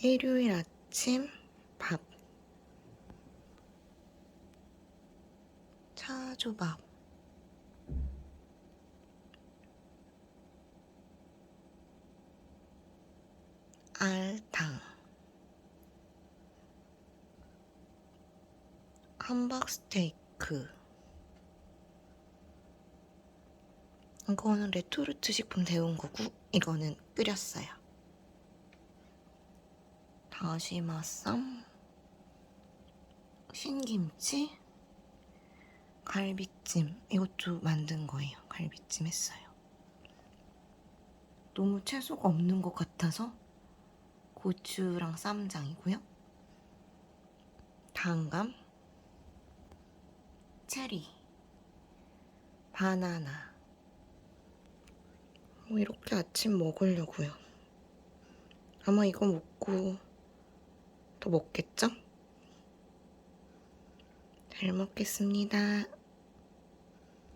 일요일 아침 밥. 차조밥. 알탕. 함박 스테이크. 이거는 레토르트 식품 데운 거고 이거는 끓였어요. 다시마 쌈, 신김치, 갈비찜 이것도 만든 거예요. 갈비찜 했어요. 너무 채소가 없는 것 같아서 고추랑 쌈장이고요. 단감, 체리, 바나나. 뭐 이렇게 아침 먹으려고요. 아마 이거 먹고 더 먹겠죠? 잘 먹겠습니다.